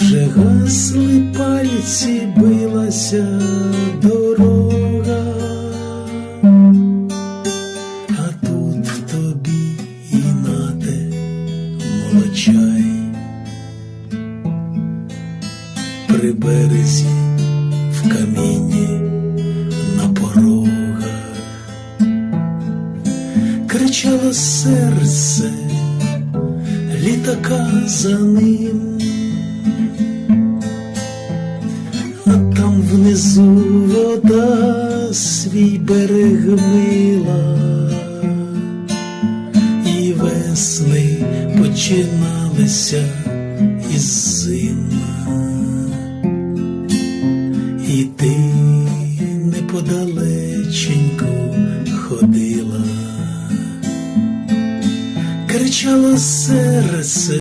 вже гасли пальці, билася дорога, а тут тобі і нате молочай. При березі в камінні на порогах. Кричало серце літака за ним, внизу вода свій берег мила, і весни починалися із зим. І ти неподалеченько ходила, кричало серце.